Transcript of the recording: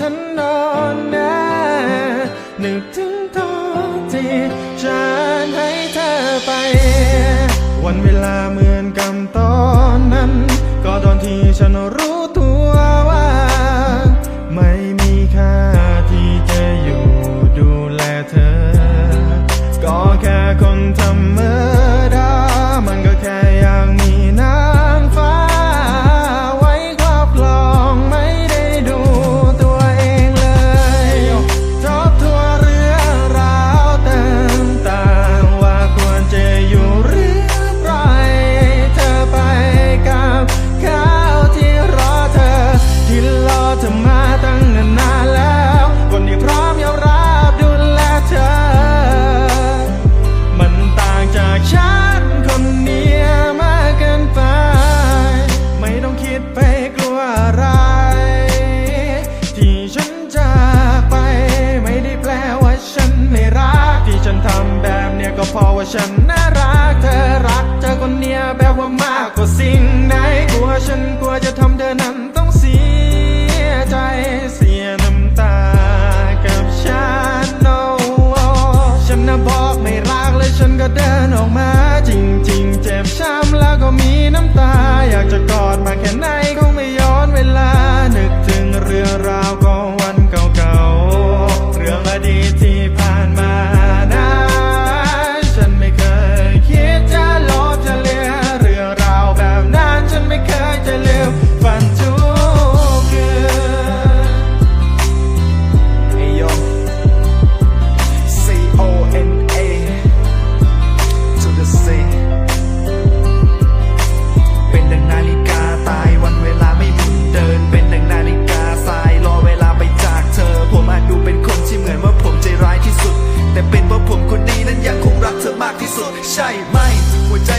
ฉันนอนนะนึกถึงตอนที่ฉันให้เธอไป วันเวลาเหมือนกับตอนนั้น ก็ตอนที่ฉันรู้ตัวว่า ไม่มีค่าที่จะอยู่ดูแลเธอ ก็แค่คนทำเมื่อ ฉันน่ารักเธอรักเธอคนเนี้ยแบบว่ามากกว่าสิ่งไหนกลัวฉันกลัวจะทำเธอนั้นต้อง ใช่ไหมหัวใจ